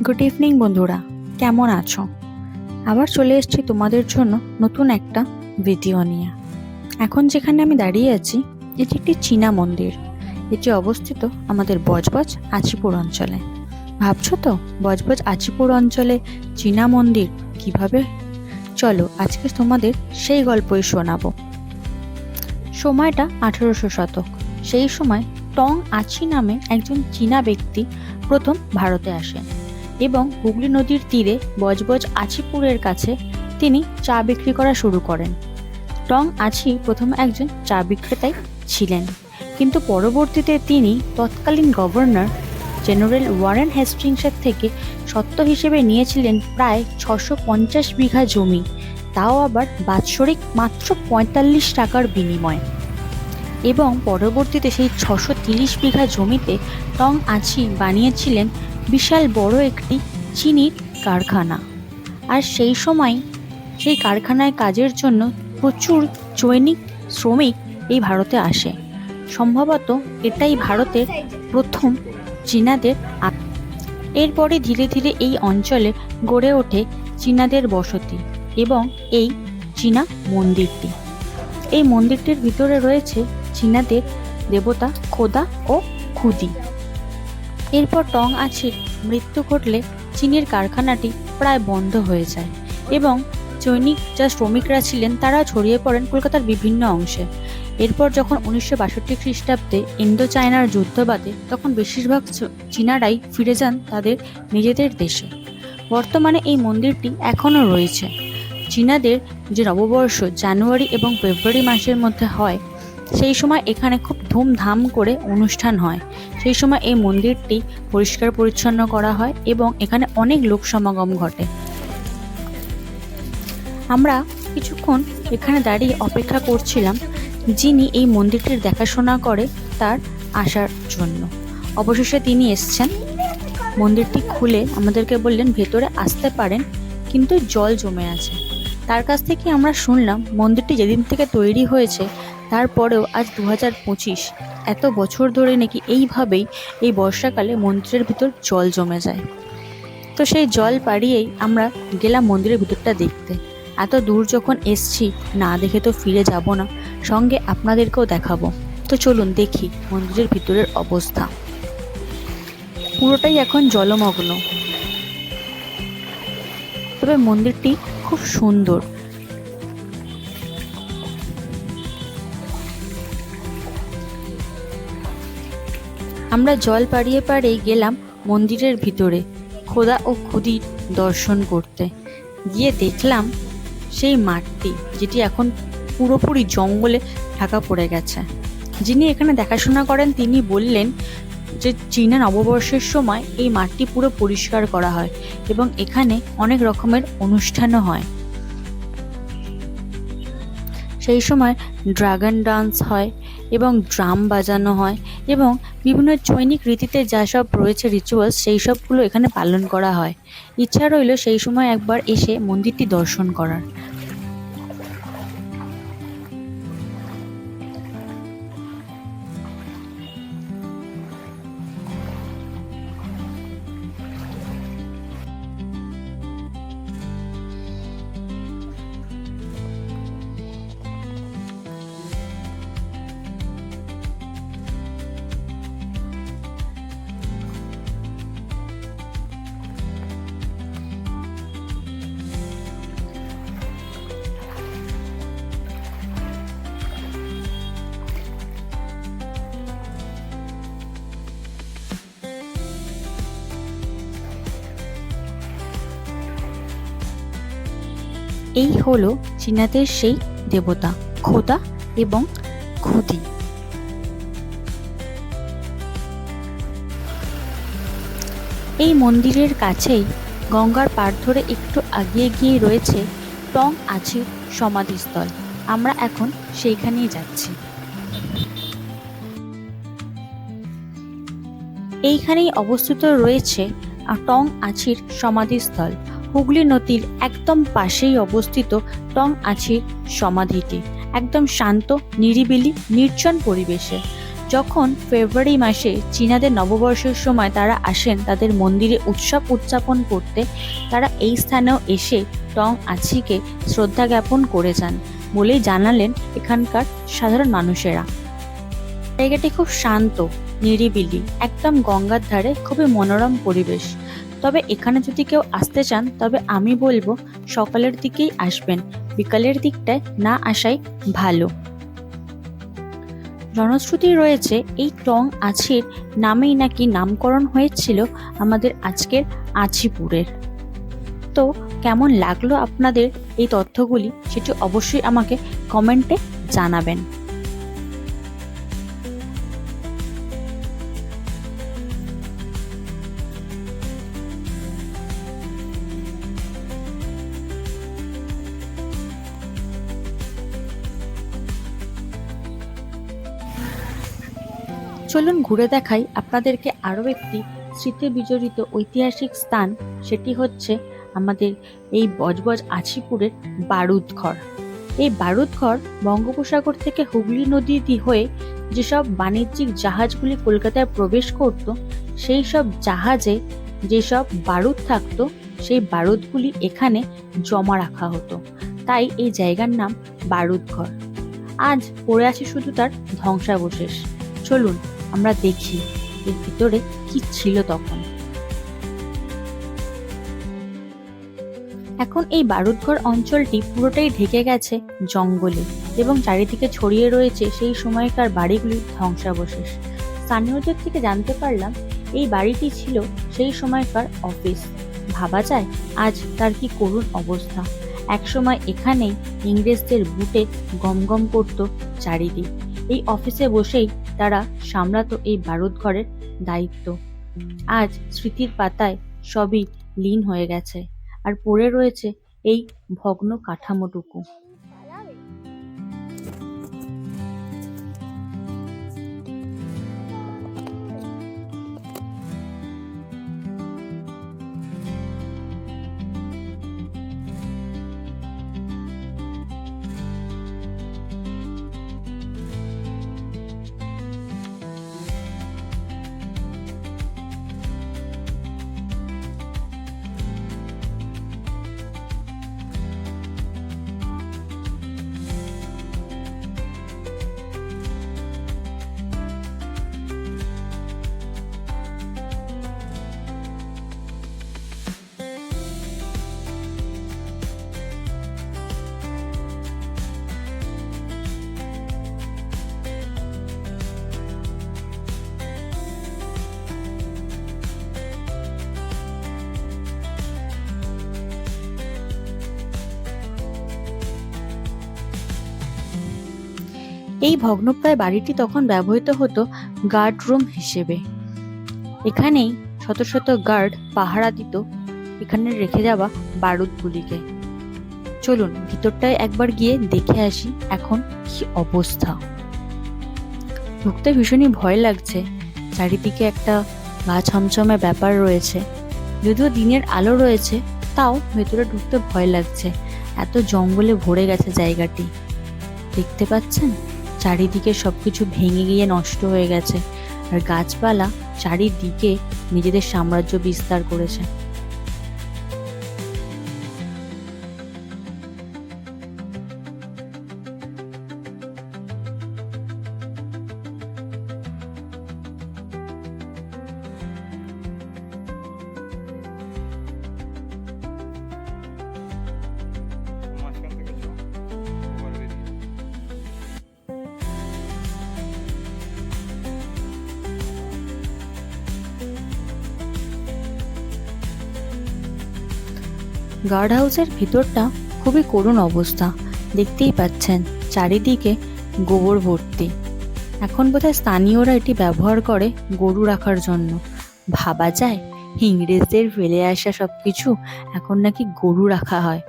Good evening বন্ধুরা। কেমন আছো? আবার চলে এসেছি তোমাদের জন্য নতুন একটা ভিডিও নিয়ে। এখন যেখানে আমি দাঁড়িয়ে আছি, এটি একটি চীনা মন্দির। এটি অবস্থিত আমাদের বজবজ আচিপুর অঞ্চলে। ভাবছ তো, বজবজ আচিপুর অঞ্চলে চীনা মন্দির কীভাবে? চলো, আজকে তোমাদের সেই গল্পই শোনাবো। সময়টা আঠেরোশো শতক। সেই সময় টং আছি নামে একজন চীনা ব্যক্তি প্রথম ভারতে আসেন। এবং হুগলি নদীর তীরে বজবজ আছিপুরের কাছে তিনি চা বিক্রি করা শুরু করেন। টং আছি প্রথম একজন চা বিক্রেতাই ছিলেন। কিন্তু পরবর্তীতে তিনি তৎকালীন গভর্নর জেনারেল ওয়ারেন হেস্টিংসের থেকে সত্ত্ব হিসেবে নিয়েছিলেন প্রায় ছশো পঞ্চাশ বিঘা জমি। তাও আবার বাৎসরিক মাত্র পঁয়তাল্লিশ টাকার বিনিময়। এবং পরবর্তীতে সেই ছশো তিরিশ বিঘা জমিতে টং আছি বানিয়েছিলেন বিশাল বড় একটি চিনির কারখানা। আর সেই সময় সেই কারখানায় কাজের জন্য প্রচুর চৈনিক শ্রমিক এই ভারতে আসে। সম্ভবত এটাই ভারতের প্রথম চীনাদের এরপরে ধীরে ধীরে এই অঞ্চলে গড়ে ওঠে চীনাদের বসতি এবং এই চীনা মন্দিরটি। এই মন্দিরটির ভিতরে রয়েছে চীনাদের দেবতা খোদা ও খুদি। এরপর টং আছির মৃত্যু ঘটলে চীনের কারখানাটি প্রায় বন্ধ হয়ে যায় এবং চৈনিক যা শ্রমিকরা ছিলেন তারা ছড়িয়ে পড়েন কলকাতার বিভিন্ন অংশে। এরপর যখন উনিশশো বাষট্টি খ্রিস্টাব্দে ইন্দো চায়নার যুদ্ধ বাদে তখন বেশিরভাগ চীনারাই ফিরে যান তাদের নিজেদের দেশে। বর্তমানে এই মন্দিরটি এখনও রয়েছে। চীনাদের যে নববর্ষ জানুয়ারি এবং ফেব্রুয়ারি মাসের মধ্যে হয়, সেই সময় এখানে খুব ধুমধাম করে অনুষ্ঠান হয়। সেই সময় এই মন্দিরটি পরিষ্কার পরিচ্ছন্ন করা হয় এবং এখানে অনেক লোক সমাগম ঘটে। আমরা কিছুক্ষণ এখানে দাঁড়িয়ে অপেক্ষা করছিলাম, যিনি এই মন্দিরটির দেখাশোনা করে তার আসার জন্য। অবশেষে তিনি এসছেন। মন্দিরটি খুলে আমাদেরকে বললেন, ভেতরে আসতে পারেন, কিন্তু জল জমে আছে। তার কাছ থেকে আমরা শুনলাম, মন্দিরটি যেদিন থেকে তৈরি হয়েছে, তারপরেও আজ দু হাজার পঁচিশ। এত বছর ধরে নাকি এইভাবেই এই বর্ষাকালে মন্দিরের ভিতর জল জমে যায়। তো সেই জল পাড়িয়েই আমরা গেলাম মন্দিরের ভিতরটা দেখতে। এত দূর যখন এসছি, না দেখে তো ফিরে যাব না। সঙ্গে আপনাদেরকেও দেখাবো। তো চলুন দেখি মন্দিরের ভিতরের অবস্থা। পুরোটাই এখন জলমগ্ন। তবে মন্দিরটি খুব সুন্দর। আমরা জল পাড়িয়ে পাড়িয়ে গেলাম মন্দিরের ভিতরে, খোদা ও খুদির দর্শন করতে। গিয়ে দেখলাম সেই মাঠটি, যেটি এখন পুরোপুরি জঙ্গলে ঢাকা পড়ে গেছে। যিনি এখানে দেখাশোনা করেন, তিনি বললেন যে চীনা নববর্ষের সময় এই মাঠটি পুরো পরিষ্কার করা হয় এবং এখানে অনেক রকমের অনুষ্ঠানও হয়। সেই সময় ড্রাগন ডান্স হয় এবং ড্রাম বাজানো হয় এবং বিভিন্ন চৈনিক রীতিতে যা সব রয়েছে রিচুয়ালস সেই সবগুলো এখানে পালন করা হয়। ইচ্ছা রইল সেই সময় একবার এসে মন্দিরটি দর্শন করার। এই হলো চীনাদের সেই দেবতা, খোদা এবং খুদি। এই মন্দিরের কাছেই গঙ্গার পার ধরে একটু আগিয়ে গিয়ে রয়েছে টং আছির সমাধিস্থল। আমরা এখন সেইখানেই যাচ্ছি। এইখানেই অবস্থিত রয়েছে টং আছির সমাধিস্থল। হুগলি নদীর একদম পাশেই অবস্থিত টং আছির সমাধিটি। একদম শান্ত, নিরিবিলি, নির্জন পরিবেশে। যখন ফেব্রুয়ারি মাসে চীনাদের নববর্ষের সময় তারা আসেন তাদের মন্দিরে উৎসব উদযাপন করতে, তারা এই স্থানেও এসে টং আছিকে শ্রদ্ধা জ্ঞাপন করে যান বলেই জানালেন এখানকার সাধারণ মানুষেরা। জায়গাটি খুব শান্ত, নিরিবিলি, একদম গঙ্গার ধারে খুবই মনোরম পরিবেশ। তবে এখানে যদি কেউ আসতে চান, তবে আমি বলব সকালের দিকেই আসবেন। বিকালের দিকটায় না আসাই ভালো। জনশ্রুতি রয়েছে, এই টং আছির নামেই নাকি নামকরণ হয়েছিল আমাদের আজকের আছিপুরের। তো কেমন লাগল আপনাদের এই তথ্যগুলি, সেটি অবশ্যই আমাকে কমেন্টে জানাবেন। চলুন ঘুরে দেখাই আপনাদেরকে আরও একটি স্মৃতি বিজড়িত ঐতিহাসিক স্থান, সেটি হচ্ছে আমাদের এই বজবজ আছিপুরের বারুদঘর। এই বারুদঘর বঙ্গোপসাগর থেকে হুগলি নদী হয়ে যেসব বাণিজ্যিক জাহাজগুলি কলকাতায় প্রবেশ করত, সেই সব জাহাজে যেসব বারুদ থাকতো, সেই বারুদগুলি এখানে জমা রাখা হতো। তাই এই জায়গার নাম বারুদঘর। আজ পড়ে আছে শুধু তার ধ্বংসাবশেষ। চলুন আমরা দেখি এর ভিতরে কি ছিল তখন। এখন এই বারুদঘর অঞ্চলটি পুরোটাই ঢেকে গেছে জঙ্গলে এবং চারিদিকে ছড়িয়ে রয়েছে সেই সময়কার বাড়িগুলির ধ্বংসাবশেষ। স্থানীয়দের থেকে জানতে পারলাম এই বাড়িটি ছিল সেই সময়কার অফিস। ভাবা যায় আজ তার কি করুণ অবস্থা। একসময় এখানেই ইংরেজদের বুটে গমগম করত চারিদিক। এই অফিসে বসেই তারা সামলাতো এই বারুদ ঘরের দায়িত্ব। আজ স্মৃতির পাতায় সবই লীন হয়ে গেছে, আর পড়ে রয়েছে এই ভগ্ন কাঠামোটুকু। এই ভগ্নপ্রায় বাড়িটি তখন ব্যবহৃত হতো গার্ড রুম হিসেবে। এখানেই শত শত গার্ড পাহারা দিত এখানে রেখে যাওয়া বারুদগুলিকে। চলুন, ভিতরটায় একবার গিয়ে দেখে আসি এখন কি অবস্থা। ঢুকতে ভীষণই ভয় লাগছে। চারিদিকে একটা গা ছমছমে ব্যাপার রয়েছে। যদিও দিনের আলো রয়েছে, তাও ভেতরে ঢুকতে ভয় লাগছে। এত জঙ্গলে ভরে গেছে জায়গাটি। দেখতে পাচ্ছেন? চারিদিকে সব কিছু ভেঙে গিয়ে নষ্ট হয়ে গেছে। আর গাছপালা চারিদিকে নিজেদের সাম্রাজ্য বিস্তার করেছে। গার্ড হাউসের ভিতরটা খুবই করুণ অবস্থা। দেখতেই পাচ্ছেন, চারিদিকে গোবর ভর্তি। এখন বোধহয় স্থানীয়রা এটি ব্যবহার করে গরু রাখার জন্য। ভাবা যায়, ইংরেজদের ফেলে আসা সব কিছু এখন নাকি গরু রাখা হয়।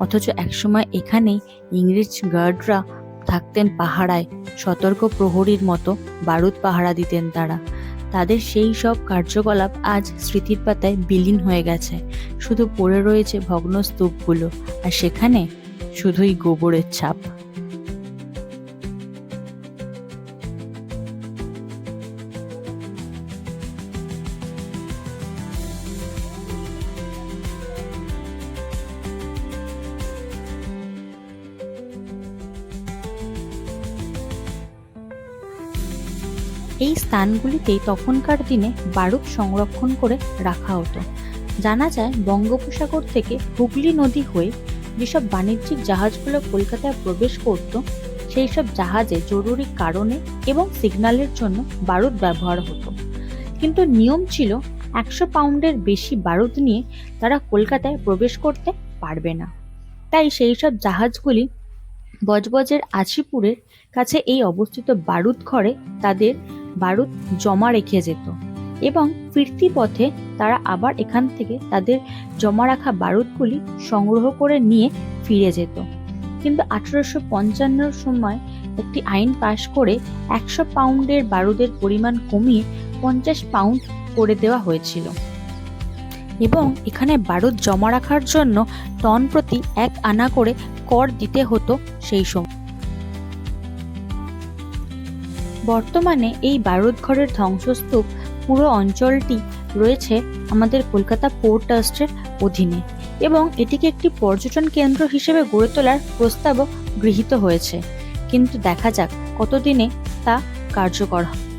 অথচ একসময় এখানেই ইংরেজ গার্ডরা থাকতেন পাহারায় সতর্ক প্রহরীর মতো বারুদ পাহারা দিতেন তারা। তাদের সেই সব কার্যকলাপ আজ স্মৃতির পাতায় বিলীন হয়ে গেছে। শুধু পড়ে রয়েছে ভগ্ন স্তূপগুলো আর সেখানে শুধুই গোবরের ছাপ। এই স্থানগুলিতেই তখনকার দিনে বারুদ সংরক্ষণ করে রাখা হতো। জানা যায়, বঙ্গোপসাগর থেকে হুগলি নদী হয়ে যেসব বাণিজ্যিক জাহাজগুলো কলকাতায় প্রবেশ করত সেই সব জাহাজে জরুরি কারণে এবং সিগন্যালের জন্য বারুদ ব্যবহার হতো। কিন্তু নিয়ম ছিল, একশো পাউন্ডের বেশি বারুদ নিয়ে তারা কলকাতায় প্রবেশ করতে পারবে না। তাই সেই সব জাহাজগুলি বজবজের আছিপুরের কাছে এই অবস্থিত বারুদ ঘরে তাদের বারুদ জমা রেখে যেত। এবং ফিরতি পথে তারা আবার এখান থেকে তাদের জমা রাখা বারুদগুলি সংগ্রহ করে নিয়ে ফিরে যেত। কিন্তু আঠারোশো পঞ্চান্নর সময় একটি আইন পাশ করে একশো পাউন্ডের বারুদের পরিমাণ কমিয়ে পঞ্চাশ পাউন্ড করে দেওয়া হয়েছিল। এবং এখানে বারুদ জমা রাখার জন্য টন প্রতি এক আনা করে কর দিতে হতো সেই সময়। বর্তমানে এই বারুদ ঘরের ধ্বংসস্তূপ পুরো অঞ্চলটি রয়েছে আমাদের কলকাতা পোর্ট ট্রাস্টের অধীনে এবং এটিকে একটি পর্যটন কেন্দ্র হিসেবে গড়ে তোলার প্রস্তাবও গৃহীত হয়েছে। কিন্তু দেখা যাক কতদিনে তা কার্যকর হয়।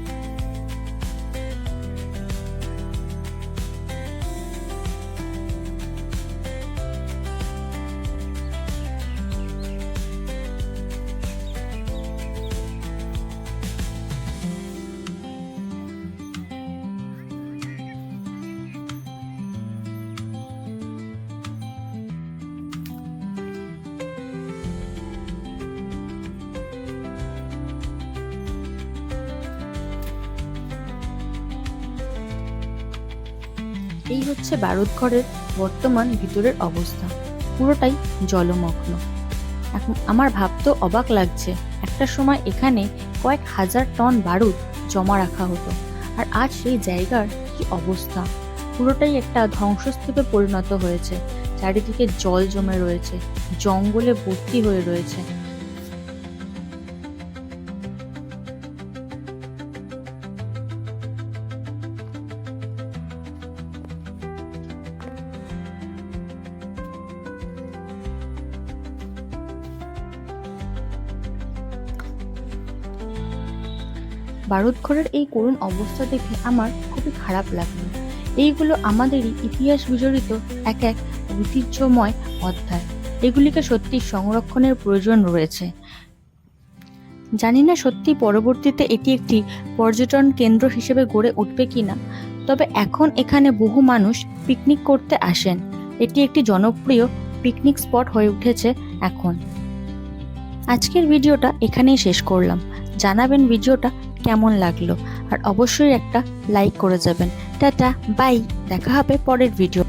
এই হচ্ছে বারুদঘরের বর্তমান ভিতরের অবস্থা। পুরোটাই জলমগ্ন। এখন আমার ভাবতেও অবাক লাগছে, একটা সময় এখানে কয়েক হাজার টন বারুদ জমা রাখা হতো। আর আজ সেই জায়গার কি অবস্থা? পুরোটাই একটা ধ্বংসস্তূপে পরিণত হয়েছে। চারিদিকে জল জমে রয়েছে, জঙ্গলে ভর্তি হয়ে রয়েছে। বারুদঘরের এই করুণ অবস্থা দেখে আমার খুবই খারাপ লাগল। এইগুলো আমাদেরই ইতিহাস বিজড়িত এক এক ঐতিহ্যময় অধ্যায়। এগুলিকে সত্যি সংরক্ষণের প্রয়োজন রয়েছে। জানি না সত্যি পরবর্তীতে এটি একটি পর্যটন কেন্দ্র হিসেবে গড়ে উঠবে কিনা, তবে এখন এখানে বহু মানুষ পিকনিক করতে আসেন। এটি একটি জনপ্রিয় পিকনিক স্পট হয়ে উঠেছে এখন। আজকের ভিডিওটা এখানেই শেষ করলাম। জানাবেন ভিডিওটা কেমন লাগল। আর অবশ্যই একটা লাইক করে যাবেন। টাটা বাই দেখা হবে পরের ভিডিও